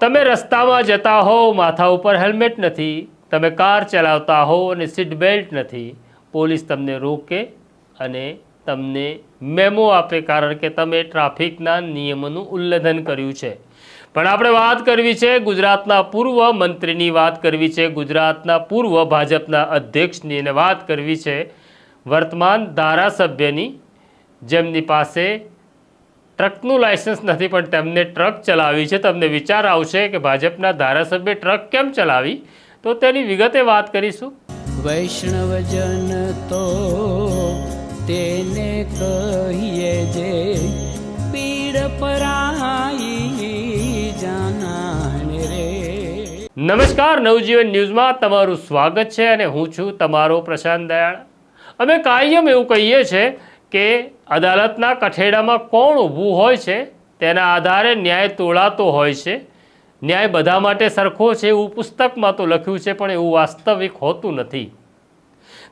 તમે રસ્તામાં જતા હો માથા ઉપર હેલ્મેટ નથી, તમે કાર ચલાવતા હો અને સીટ બેલ્ટ નથી, પોલીસ તમને રોકે અને તમને મેમો આપે કારણ કે તમે ટ્રાફિકના નિયમોનું ઉલ્લંઘન કર્યું છે. પણ આપણે વાત કરવી છે ગુજરાતના પૂર્વ મંત્રીની વાત કરવી છે, ગુજરાતના પૂર્વ ભાજપના અધ્યક્ષની અને વાત કરવી છે વર્તમાન ધારાસભ્યની જેમની પાસે ટ્રકનું લાયસન્સ નથી પણ તેમને ટ્રક ચલાવી છે. તમને વિચાર આવશે કે ભાજપના ધારાસભ્ય ટ્રક કેમ ચલાવી? તો તેની વિગતે વાત કરીશું. વૈષ્ણવજન તો તેને કહીએ જે પીડ પરાઈ જાનાને રે. નમસ્કાર નવજીવન ન્યૂઝમાં તમારું સ્વાગત છે અને હું છું તમારો પ્રશાંત દયાળ. અમે કાયમ એવું કહીએ છીએ કે અદાલતના કઠેડામાં કોણ ઊભું હોય છે, તેના આધારે ન્યાય તોળાતો હોય છે. ન્યાય બધા માટે સરખો છે એવું પુસ્તકમાં તો લખ્યું છે, પણ એવું વાસ્તવિક હોતું નથી.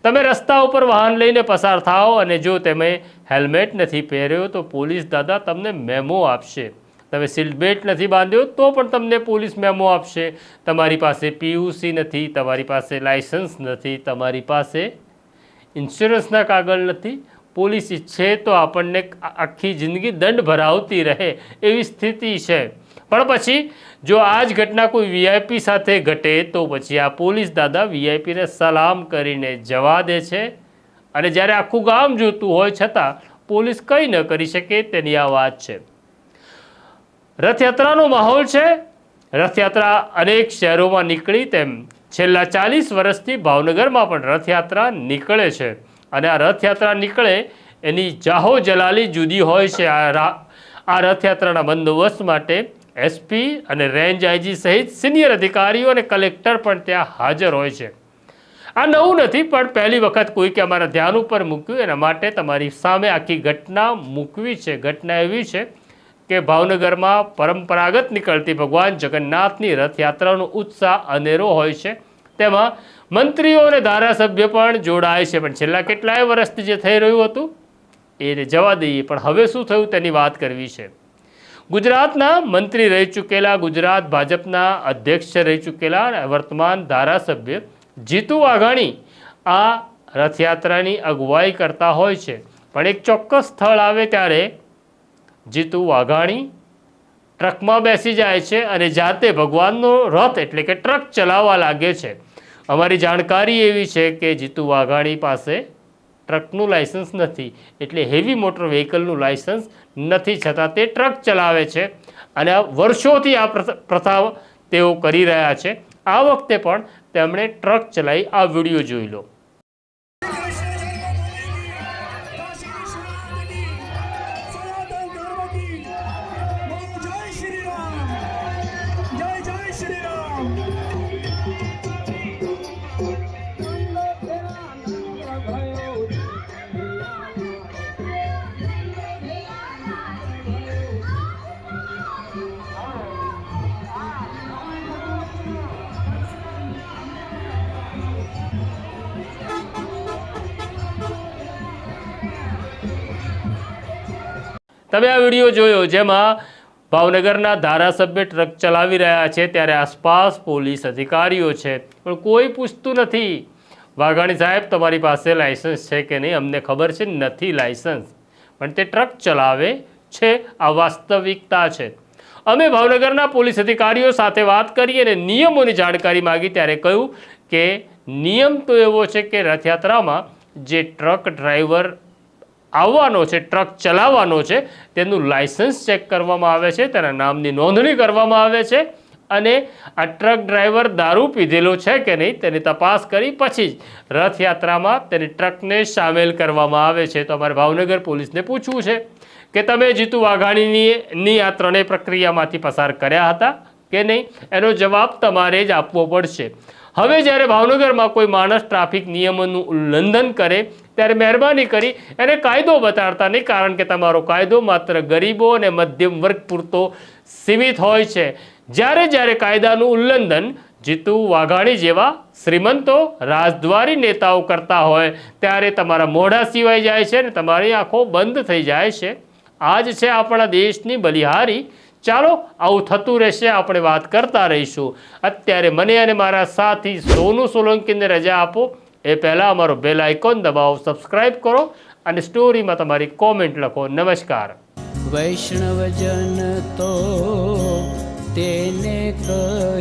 તમે રસ્તા ઉપર વાહન લઈને પસાર થાઓ અને જો તમે હેલ્મેટ નથી પહેર્યો, તો પોલીસ દાદા તમને મેમો આપશે. તમે સીટ નથી બાંધ્યો, તો પણ તમને પોલીસ મેમો આપશે. તમારી પાસે પીયુસી નથી, તમારી પાસે લાયસન્સ નથી, તમારી પાસે ઇન્સ્યોરન્સના કાગળ નથી પોલીસ ઈચ્છે તો આપણને આખી જિંદગી દંડ ભરાવતી રહે એવી સ્થિતિ છે. પણ પછી જો આ જ ઘટના કોઈ વીઆઈપી સાથે ઘટે તો પછી આ પોલીસ દાદા વીઆઈપીને સલામ કરીને જવા દે છે. અને જ્યારે આખું ગામ જોતું હોય છતાં પોલીસ કંઈ ન કરી શકે તેની આ વાત છે. રથયાત્રાનો માહોલ છે. રથયાત્રા અનેક શહેરોમાં નીકળી તેમ છેલ્લા ચાલીસ વર્ષથી ભાવનગરમાં પણ રથયાત્રા નીકળે છે. અને આ રથયાત્રા નીકળે, એની જાહો જલાલી જુદી હોય છે. આ આ રથયાત્રાના બંદોબસ્ત માટે એસપી અને રેન્જ આઈજી સહિત સિનિયર અધિકારીઓ અને કલેક્ટર પણ ત્યાં હાજર હોય છે. આ નવું નથી, પણ પહેલી વખત કોઈકે અમારા ધ્યાન ઉપર મૂક્યું. એના માટે તમારી સામે આખી ઘટના મૂકવી છે. ઘટના એવી છે કે ભાવનગરમાં પરંપરાગત નીકળતી ભગવાન જગન્નાથની રથયાત્રાનો ઉત્સાહ અનેરો હોય છે. તેમાં મંત્રીઓ અને ધારાસભ્ય પણ જોડાય છે. પણ છેલ્લા કેટલાય વર્ષથી જે થઈ રહ્યું હતું, એને જવા દઈએ. પણ હવે શું થયું તેની વાત કરવી છે. ગુજરાતના મંત્રી રહી ચૂકેલા, ગુજરાત ભાજપના અધ્યક્ષ રહી ચૂકેલા વર્તમાન ધારાસભ્ય જીતુ વાઘાણી આ રથયાત્રાની અગુવાઈ કરતા હોય છે. પણ એક ચોક્કસ સ્થળ આવે ત્યારે જીતુ વાઘાણી ટ્રકમાં બેસી જાય છે અને જાતે ભગવાનનો રથ એટલે કે ટ્રક ચલાવવા લાગે છે. અમારી જાણકારી એવી છે કે જીતુ વાઘાણી પાસે ટ્રકનું લાયસન્સ નથી, એટલે હેવી મોટર વ્હીકલનું લાયસન્સ નથી, છતાં તે ટ્રક ચલાવે છે. અને આ વર્ષોથી આ પ્રથ- તેઓ કરી રહ્યા છે. આ વખતે પણ તેમણે ટ્રક ચલાવી આ વીડિયો જોઈ લો. તમે આ વીડિયો જોયો જેમાં ભાવનગરના ધારાસભ્ય ટ્રક ચલાવી રહ્યા છે ત્યારે આસપાસ પોલીસ અધિકારીઓ છે. પણ કોઈ પૂછતું નથી. વાઘાણી સાહેબ, તમારી પાસે લાયસન્સ છે કે નહીં? અમને ખબર છે, નથી લાયસન્સ પણ તે ટ્રક ચલાવે છે, આ વાસ્તવિકતા છે. અમે ભાવનગરના પોલીસ અધિકારીઓ સાથે વાત કરી અને નિયમોની જાણકારી માગી ત્યારે કહ્યું કે નિયમ તો એવો છે કે રથયાત્રામાં જે ટ્રક ડ્રાઈવર આવવાનો છે, ટ્રક ચલાવવાનો છે, તેનું લાયસન્સ ચેક કરવામાં આવે છે, તેના નામની નોંધણી કરવામાં આવે છે અને આ ટ્રક ડ્રાઈવર દારૂ પીધેલો છે કે નહીં તેની તપાસ કરી પછી જ રથયાત્રામાં તેની ટ્રકને સામેલ કરવામાં આવે છે. તો અમારે ભાવનગર પોલીસને પૂછવું છે કે તમે જીતુ વાઘાણીની ની આ ત્રણેય પ્રક્રિયામાંથી પસાર કર્યા હતા કે નહીં? એનો જવાબ તમારે જ આપવો પડશે. હવે જ્યારે ભાવનગરમાં કોઈ માણસ ટ્રાફિક નિયમોનું ઉલ્લંઘન કરે ત્યારે મહેરબાની કરી એને કાયદો બતાડતા નહીં, કારણ કે તમારો કાયદો માત્ર ગરીબો અને મધ્યમ વર્ગ પૂરતો સીમિત હોય છે. જ્યારે જ્યારે કાયદાનું ઉલ્લંઘન જીતુ વાઘાણી જેવા શ્રીમંતો રાજદ્વારી નેતાઓ કરતા હોય, ત્યારે તમારા મોઢા સિવાય જાય છે અને તમારી આંખો બંધ થઈ જાય છે. આ જ છે આપણા દેશની બલિહારી. ચાલો, આવું થતું રહેશે, આપણે વાત કરતા રહીશું. અત્યારે મને અને મારા સાથી સોનુ સોલંકીને રજા આપો. એ પહેલાં અમારો બેલ આઇકોન દબાવો સબસ્ક્રાઇબ કરો અને સ્ટોરીમાં તમારી કોમેન્ટ લખો. નમસ્કાર. વૈષ્ણવજન તો તેને પરા